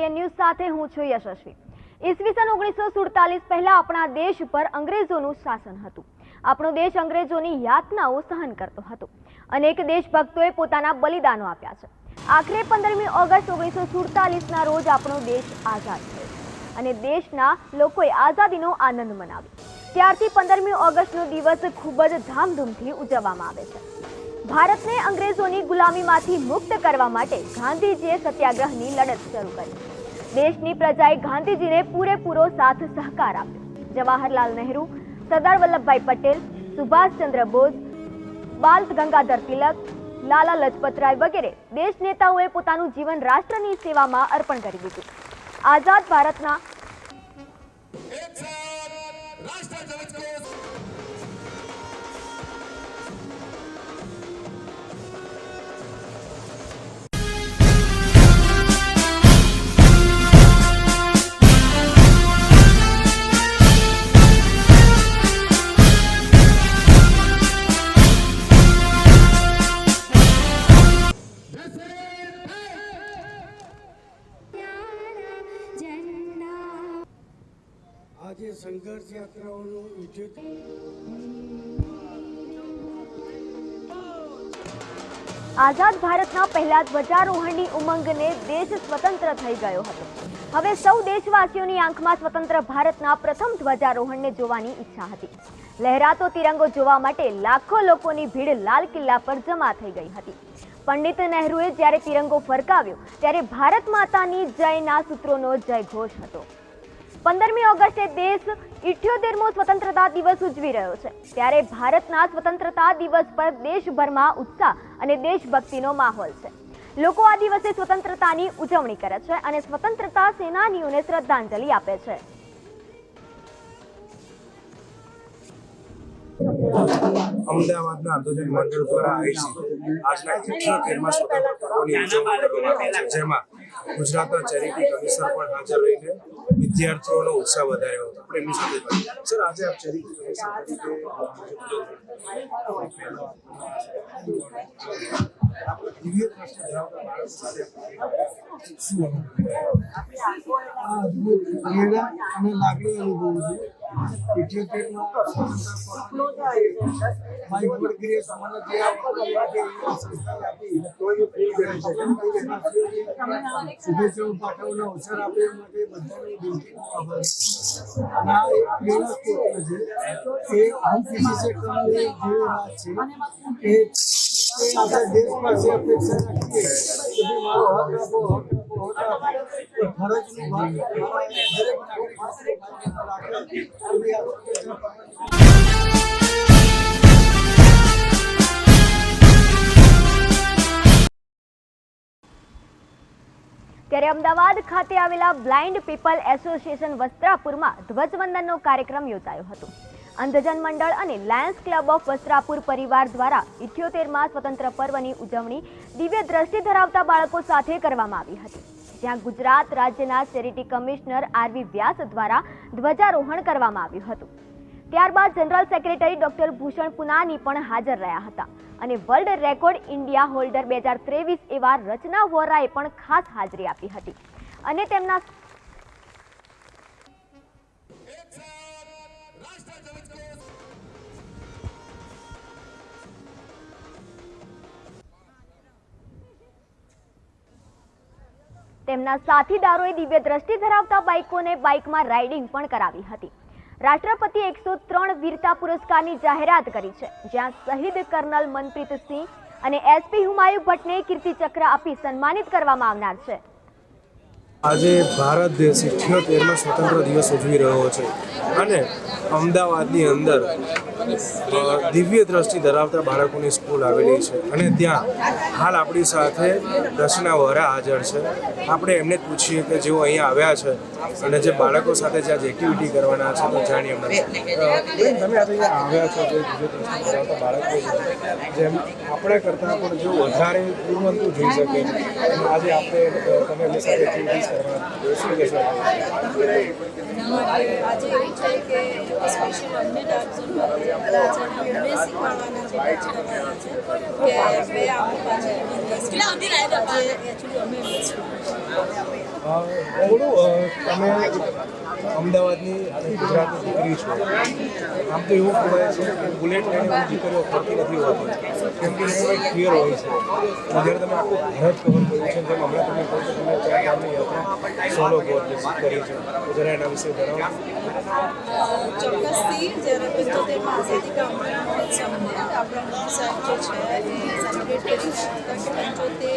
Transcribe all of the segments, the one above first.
દર્શક ન્યૂઝ સાથે હું છું યશસ્વી. ઈસવીસન ઓગણીસો સુડતાલીસ પહેલા આપણા દેશ પર અંગ્રેજોનું શાસન હતું. આપણો દેશ અંગ્રેજોની યાતનાઓ સહન કરતો હતો. અનેક દેશભક્તોએ પોતાના બલિદાનો આપ્યા છે. આખરે પંદરમી ઓગસ્ટ ઓગણીસો સુડતાલીસના રોજ આપણો દેશ આઝાદ થયો. અને દેશના લોકોએ આઝાદીનો આનંદ મનાવ્યો. ત્યારથી પંદરમી ઓગસ્ટનો દિવસ ખૂબ જ ધામધૂમથી ઉજવવામાં આવે છે. ભારતને અંગ્રેજોની ગુલામીમાંથી મુક્ત કરવા માટે ગાંધીજીએ સત્યાગ્રહની લડત શરૂ કરી. દેશની પ્રજાએ ગાંધીજીને પૂરેપૂરો સાથ સહકાર આપ્યો. જવાહરલાલ નહેરુ, સરદાર વલ્લભભાઈ પટેલ, સુભાષચંદ્ર બોઝ બાલ ગંગાધર તિલક, લાલા લજપતરાય વગેરે દેશ નેતાઓએ પોતાનું જીવન રાષ્ટ્રની સેવામાં અર્પણ કરી દીધું. આઝાદ ભારતના સંઘર્ષ યાત્રાઓનું વિદ્યુત આઝાદ ભારતના પહેલા ધ્વજારોહણની ઉમંગને દેશ સ્વતંત્ર થઈ ગયો હતો. હવે સૌ દેશવાસીઓની આંખમાં સ્વતંત્ર ભારતના પ્રથમ ધ્વજારોહણને જોવાની ઈચ્છા હતી. લહેરાતો તિરંગો જોવા માટે લાખો લોકોની ભીડ લાલ કિલ્લા પર જમા થઈ ગઈ હતી. પંડિત નહેરુએ જ્યારે તિરંગો ફરકાવ્યો, ત્યારે ભારત માતાની જયના સૂત્રોનો જયઘોષ હતો. પંદરમી ઓગસ્ટે દેશ ઇઠ્યોતેરમો સ્વતંત્રતા દિવસ ઉજવી રહ્યો છે. ત્યારે ભારતના સ્વતંત્રતા દિવસ પર દેશભરમાં ઉત્સાહ અને દેશભક્તિનો માહોલ છે. લોકો આ દિવસે સ્વતંત્રતાની ઉજવણી કરે છે અને સ્વતંત્રતા સેનાનીઓને શ્રદ્ધાંજલિ આપે છે. અમદાવાદના આંદોલન મંડળ દ્વારા આજના ઇઠ્યોતેરમાં જેમાં ગુજરાતના ચેરિટી કમિશનર પણ હાજર રહીને વિદ્યાર્થીઓનો ઉત્સાહ વધાર્યો હતો આપણે એમની સાથે સર આજે આપ ચેરિટી કમિશનર તરીકે પ્રેરણા અને લાગણી અનુભવું છું. સંસ્થાએ આપી માટે બધાને દિલથી એક છે. એ હું કિસી વાત છે, એ એ દેશ પાસે અપેક્ષા રાખીએ મારો હક આપો હક ત્યારે અમદાવાદ ખાતે આવેલા બ્લાઇન્ડ પીપલ એસોસિએશન વસ્ત્રાપુરમાં ધ્વજવંદનનો કાર્યક્રમ યોજાયો હતો. અંધજન મંડળ અને લાયન્સ ક્લબ ઓફ વસ્ત્રાપુર પરિવાર દ્વારા ઇઠ્યોતેરમાં સ્વતંત્ર પર્વની ઉજવણી દિવ્ય દ્રષ્ટિ ધરાવતા બાળકો સાથે કરવામાં આવી હતી. જ્યાં ગુજરાત રાજ્યના ચેરિટી કમિશનર આરવી વ્યાસ દ્વારા ધ્વજારોહણ કરવામાં આવ્યું હતું. ત્યારબાદ જનરલ સેક્રેટરી ડોક્ટર ભૂષણ પુનાની પણ હાજર રહ્યા હતા અને વર્લ્ડ રેકોર્ડ ઇન્ડિયા હોલ્ડર બે હજાર ત્રેવીસ એવા રચના વોરાએ પણ ખાસ હાજરી આપી હતી અને તેમના તેમના સાથીદારોએ દિવ્ય દ્રષ્ટિ ધરાવતા બાઇકોને બાઇકમાં રાઇડિંગ પણ કરાવી હતી. રાષ્ટ્રપતિ એકસો ત્રણ વીરતા પુરસ્કારની જાહેરાત કરી છે, જ્યાં શહીદ કર્નલ મનપ્રીત સિંહ અને એસપી હુમાયુ ભટ્ટને કીર્તિચક્ર આપી સન્માનિત કરવામાં આવનાર છે. આજે ભારત દેશ ઇઠ્યોતેરમાં સ્વતંત્ર દિવસ ઉજવી રહ્યો છે અને અમદાવાદની અંદર દિવ્ય દ્રષ્ટિ ધરાવતા બાળકોની સ્કૂલ આવેલી છે અને ત્યાં હાલ આપણી સાથે રચના વરા હાજર છે. આપણે એમને જ પૂછીએ કે જેઓ અહીંયા આવ્યા છે અને જે બાળકો સાથે જે આજે એક્ટિવિટી કરવાના છે તો જાણીએ એમને. તમે આજે આવ્યા છો જે દિવ્ય દ્રષ્ટિ ધરાવતા બાળકો જેમ આપણા કરતાં પણ જો વધારે ગુણવંતું જોઈ શકે. અને આજે આપણે તમે એમની સાથે એક્ટિવિટીઝ કરવાના શું? કહેશો આજે એવું છે કે સ્પેશિયલ અમને ડાર્ક અમને શીખવાડવાના છે ટેચ કરવાના છે કે બે આપણી જે એકચ્યુઅલી અમે થોડું તમે અમદાવાદની અને ગુજરાતની દીકરી છો. આમ તો એવું કહેવાય છે કે બુલેટ લઈને હું દીકરીઓ ફરતી નથી હોતી. કેમ કે એનો એક ફિયર હોય છે. જ્યારે તમે આખું ભારત કવર કર્યું છે, જેમ હમણાં તમે કહો તમે ચાર ધામની યાત્રા સોલો ગોવા કરી છે, તો જરા એના વિશે જણાવો. ચોક્કસથી, જ્યારે પંચોતેરમાં આઝાદી કા આપણા સાહેબ જે છે પંચોતેરમાં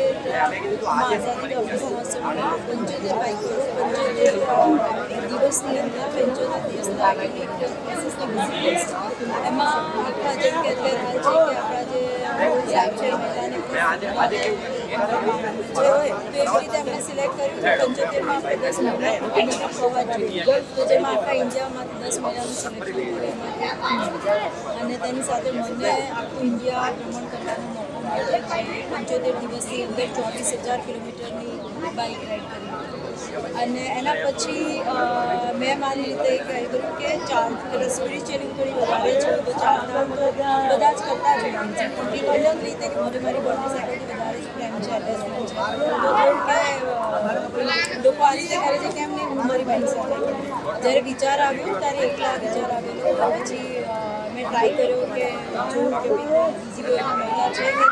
આઝાદી મહોત્સવમાં પંચોતેર બાઈકો પંચોતેર દિવસની અંદર પંચોતેર દિવસના એક એમાં આખા જેમ કે અત્યારે હાલ છે કે આપણા જે મહિલાને જે હોય તો રીતે આપણે સિલેક્ટ કર્યું પંચોતેરમાં આપણે દસ મહિલા હોવા જોઈએ તો જેમાં આખા ઇન્ડિયામાંથી દસ મહિલાનું સિલેક્શન કર્યું અને તેની સાથે મને આખું ઇન્ડિયા ભ્રમણ કરવાનો પંચોતેર દિવસની અંદર ચોવીસ હજાર કિલોમીટરની બાઇક રાઈડ કરી અને એના પછી મેં મારી રીતે કહ્યું કે ચાર સ્પિરિચ્યુઅલી થોડી વધારે છે તો ચાર તો બધા જ કરતા જ છે. ઇન્ડિપેન્ડન્ટ રીતે મને મારી મોટરસાઇકલથી વધારે જ પ્રેમ છે attachment છે તો થોડું કે અ, લોકો આ રીતે કરે છે કેમ નહીં હું મારી બહેન સાથે જ્યારે વિચાર આવ્યો ત્યારે એકલા વિચાર આવેલો. પછી મેં ટ્રાય કર્યો કે જોઉં કે બીજી કોઈ મહિલા છે કે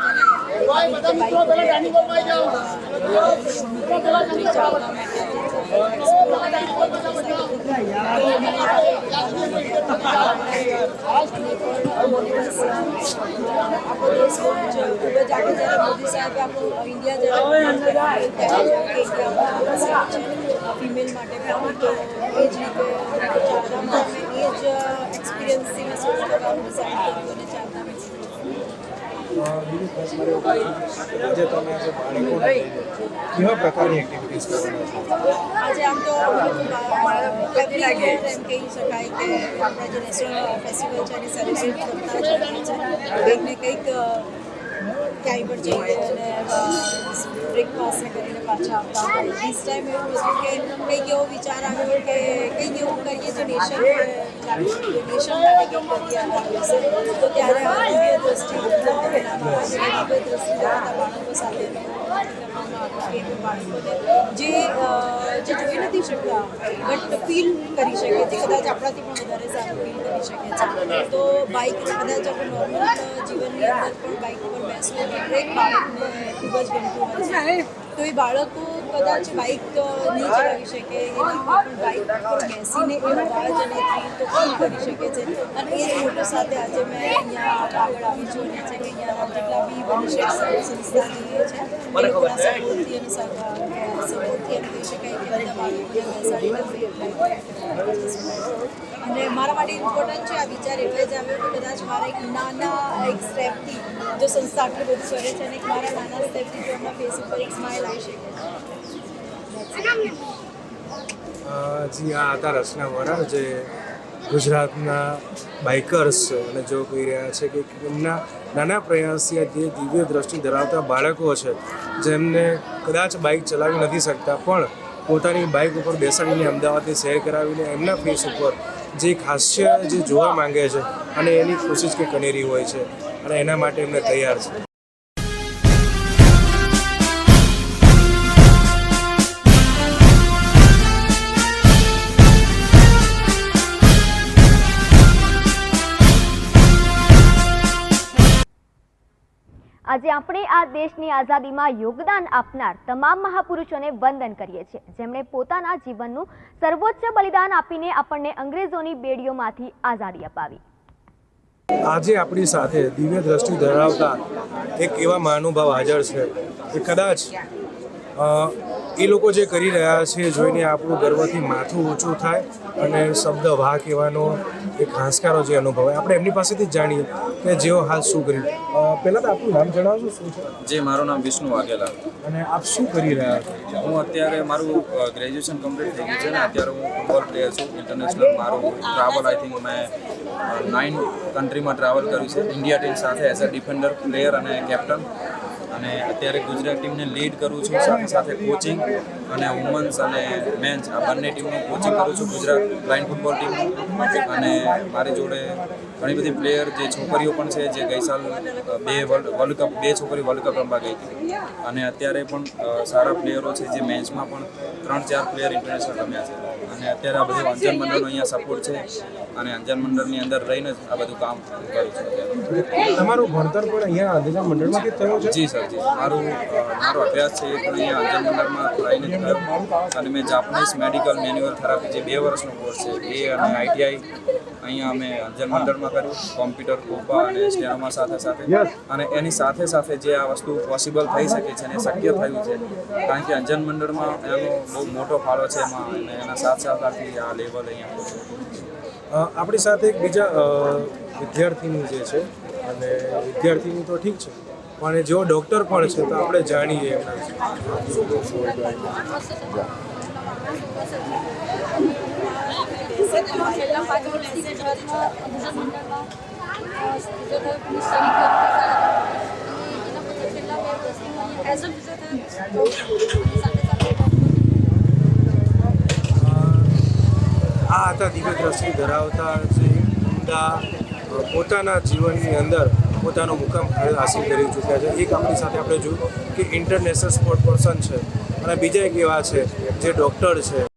ફિમેલ માટે પણ તો એ જ રીતે ચારધામમાં એ જ એક્સપિરિયન્સથી મેં ડિસાઇડ કર્યું બીજું આજે આમ તો એમ કહી કે આપણા જે નેશનલ ફેસ્ટિવલ છે એની કંઈક ક્યાંય પણ જઈએ અને બ્રેકફાસ્ટ કરીને પાછા આવતા હોય this ટાઈમ એવું હતું કે કંઈક એવો વિચાર આવ્યો કે કંઈક એવું કરીએ તો નેશન નેશન માટે કંઈક કરીએ આના દિવસે તો ત્યારે આ દિવ્ય દ્રષ્ટિ બનાવવામાં આવી અને દિવ્ય દ્રષ્ટિ ધરાવતા બાળકો સાથે જે જે જોઈ નથી શકતા બટ ફીલ કરી શકે છે કદાચ આપણાથી પણ વધારે સારું ફીલ કરી શકે છે તો બાઇક કદાચ આપણે નોર્મલ જીવનની અંદર પણ બાઇક પર બેસવું દરેક બાળકને ખૂબ જ ગમતું હોય છે. તો એ બાળકો કદાચ બાઇક નહીં ચલાવી શકે, એની પણ બાઇક પર બેસીને એ અને તો ફીલ કરી શકે છે. અને એ ફોટો સાથે આજે મેં અહીંયા આગળ આવી છું અને છે કે અહીંયા જેટલા બી બની સંસ્થા ખબર છે. અને મારા માટે ઇમ્પોર્ટન્ટ છે આ વિચાર એટલે જ આવ્યો કે કદાચ મારા એક નાના એક સ્ટેપથી જો સંસ્થા આટલું બધું કરે છે અને મારા નાના સ્ટેપથી જો એમના ફેસ ઉપર એક સ્માઇલ આવી શકે. જી આ હતા રચના વોરા જે ગુજરાતના બાઇકર્સ છે. અને જો કહી રહ્યા છે કે એમના નાના પ્રયાસીય જે દિવ્ય દ્રષ્ટિ ધરાવતા બાળકો છે, જેમને કદાચ બાઇક ચલાવી નથી શકતા, પણ પોતાની બાઇક ઉપર બેસાડીને અમદાવાદની શેર કરાવીને એમના ફેસ ઉપર જે ખાસ્ય જે જોવા માંગે છે, અને એની કોશિશ કે કનેરી હોય છે, અને એના માટે એમને તૈયાર છે. આજે આપણે આ દેશની આઝાદીમાં યોગદાન આપનાર તમામ મહાપુરુષોને વંદન કરીએ છીએ. જેમણે પોતાના જીવનનું સર્વોચ્ચ બલિદાન આપીને આપણને અંગ્રેજોની બેડીઓમાંથી આઝાદી અપાવી. આજે આપણી સાથે દિવ્ય દ્રષ્ટિ ધરાવતા એક એવા મહાનુભાવ હાજર છે કે કદાચ એ લોકો જે કરી રહ્યા છે જોઈને આપણું ગર્વથી માથું ઊંચું થાય અને શબ્દ વાહ કહેવાનો એક હાંસકારો જે અનુભવાય આપણે એમની પાસેથી જ જાણીએ કે જેઓ હાલ શું કરી પહેલાં તો આપણું નામ જણાવશો શું છે? જે મારું નામ વિષ્ણુ વાઘેલા. અને આપ શું કરી રહ્યા છો? હું અત્યારે મારું ગ્રેજ્યુએશન કમ્પ્લીટ થઈ ગયું છે ને અત્યારે હું ફૂટબોલ પ્લેયર છું ઇન્ટરનેશનલ મારું ટ્રાવેલ આઈ થિંક મેં નાઇન કન્ટ્રીમાં ટ્રાવેલ કર્યું છે. ઇન્ડિયા ટીમ સાથે એઝ અ ડિફેન્ડર પ્લેયર અને કેપ્ટન અને અત્યારે ગુજરાત ટીમને લીડ કરું છું, સાથે સાથે કોચિંગ અને વુમન્સ અને મેન્સ આ બંને ટીમનું કોચિંગ કરું છું, ગુજરાત બ્લાઇન્ડ ફૂટબોલ ટીમનું અને મારી જોડે ઘણી બધી પ્લેયર જે છોકરીઓ પણ છે, જે ગઈ સાલ બે વર્લ્ડ વર્લ્ડ કપ બે છોકરી વર્લ્ડ કપ રમવા ગઈ હતી. અને અત્યારે પણ સારા પ્લેયરો છે, જે મેચમાં પણ ત્રણ ચાર પ્લેયર ઇન્ટરનેશનલ રમ્યા છે. અને અત્યારે આ બધું અંજન મંડળનો અહીંયા સપોર્ટ છે. અને અંજન મંડળની અંદર રહીને જ આ બધું કામ કરું છું તમારું ભણતર પણ અહીંયા અંજાન મંડળમાંથી થયો છે? જી સર જી. મારું મારો અભ્યાસ છે એ પણ અહીંયા અંજન મંડળમાં રહીને જ થયો. અને મેં જાપાનીઝ મેડિકલ મેન્યુઅલ થેરાપી જે બે વર્ષનો કોર્સ છે એ અને આઈટીઆઈ અહીંયા અમે અંજન મંડળમાં કર્યું. કોમ્પ્યુટર કોપા અને સ્ટેનોમાં સાથે સાથે. અને એની સાથે સાથે જે આ વસ્તુ પોસિબલ થઈ શકે છે અને શક્ય થયું છે. કારણ કે અંજન મંડળમાં એનો બહુ મોટો ફાળો છે એમાં અને એના સાથ સહકારથી આ લેવલ અહીંયા આપણી સાથે એક બીજા વિદ્યાર્થીનું જે છે, અને વિદ્યાર્થીની તો ઠીક છે, પણ જો ડૉક્ટર પણ છે, તો આપણે જાણીએ એમના. છેલ્લા પાંચ વર્ષથી એઝ અ ફિઝિયોથેરાપિસ્ટ સાથે સાથે હતા દિવ્ય દ્રષ્ટિ ધરાવતા જે ઉમદા પોતાના જીવનની અંદર પોતાનો મુકામ હાસિલ કરી ચૂક્યા છે. એક આપણી સાથે આપણે જોયું કે ઇન્ટરનેશનલ સ્પોર્ટ પર્સન છે. અને બીજા એક એવા છે જે ડૉક્ટર છે.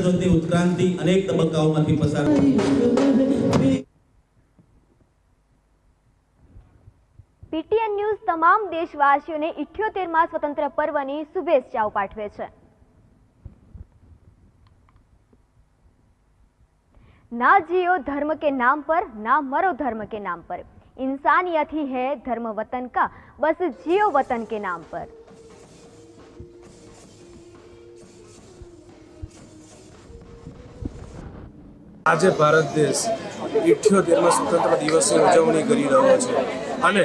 ભારતીય રાષ્ટ્રધ્વજની ઉત્ક્રાંતિ અનેક તબક્કાઓમાંથી પસાર પીટીએન ન્યૂઝ તમામ દેશવાસીઓને ઇઠ્યોતેરમાં સ્વતંત્ર પર્વની શુભેચ્છાઓ પાઠવે છે ना जियो धर्म के नाम पर ना मरो धर्म के नाम पर इंसानियत ही है धर्म वतन का बस जियो वतन के नाम पर આજે ભારત દેશ ઇઠ્યોતેરમાં સ્વતંત્ર દિવસની ઉજવણી કરી રહ્યો છે. અને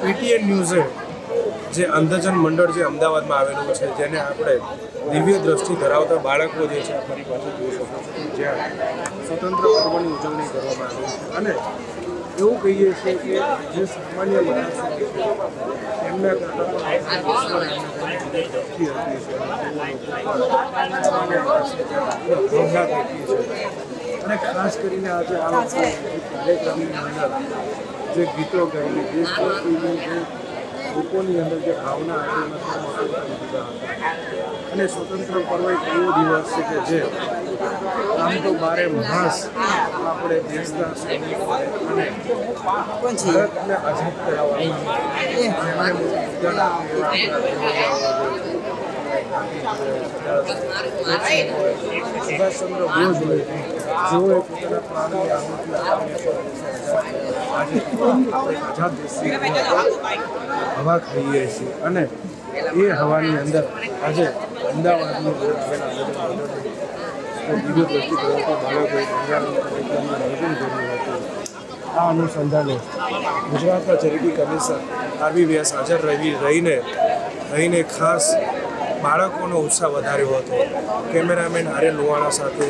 પીટીએન ન્યૂઝે જે અંધજન મંડળ જે અમદાવાદમાં આવેલું છે, જેને આપણે દિવ્ય દ્રષ્ટિ ધરાવતા બાળકો જે છે, ફરી પાછું જોઈ શકો છો. જ્યાં સ્વતંત્ર પર્વની ઉજવણી કરવામાં આવી છે. અને એવું કહીએ છીએ કે જે સામાન્ય માણસ એમના કરતાં અને ખાસ કરીને આજે આ જે કાર્યક્રમની અંદર જે ગીતો ગાઈને દેશભક્તિની જે લોકોની અંદર જે ભાવના હતી. અને સ્વતંત્ર પર્વ એક એવો દિવસ છે કે જે આમ તો બારે માસ આપણે દેશના ભારતને આઝાદ કરાવવા જેમણે મોટું યોગદાન આપ્યું એવા સુભાષચંદ્ર બોઝ હોય જેઓએ પોતાના પ્રાણની આહુતિ આજે આપણે આઝાદ દેશની હવા ખાઈએ છીએ અને એ હવાની અંદર આજે અમદાવાદની આવેલા દિવ્ય હતું આ અનુસંધાને ગુજરાતના ચેરિટી કમિશન આરબી વ્યાસ હાજર રહી રહીને રહીને ખાસ બાળકોનો ઉત્સાહ વધાર્યો હતો. કેમેરામેન આર્ય લુવાણા સાથે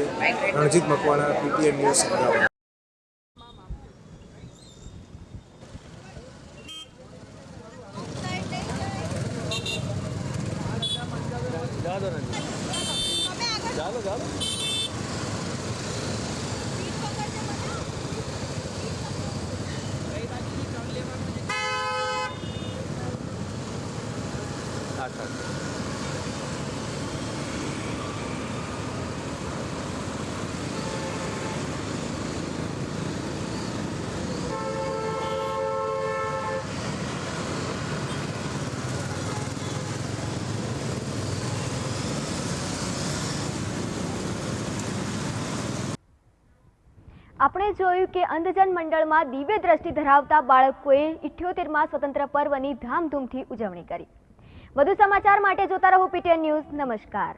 રણજીત મકવાણા, પીટીએન ન્યૂઝ અમદાવાદ. ચાલો. આપણે જોયું કે અંધજન મંડળમાં દિવ્ય દ્રષ્ટિ ધરાવતા બાળકોએ ઇઠ્યોતેરમાં સ્વતંત્ર પર્વની ધામધૂમથી ઉજવણી કરી. વધુ સમાચાર માટે જોતા રહો પીટીએન ન્યૂઝ. નમસ્કાર.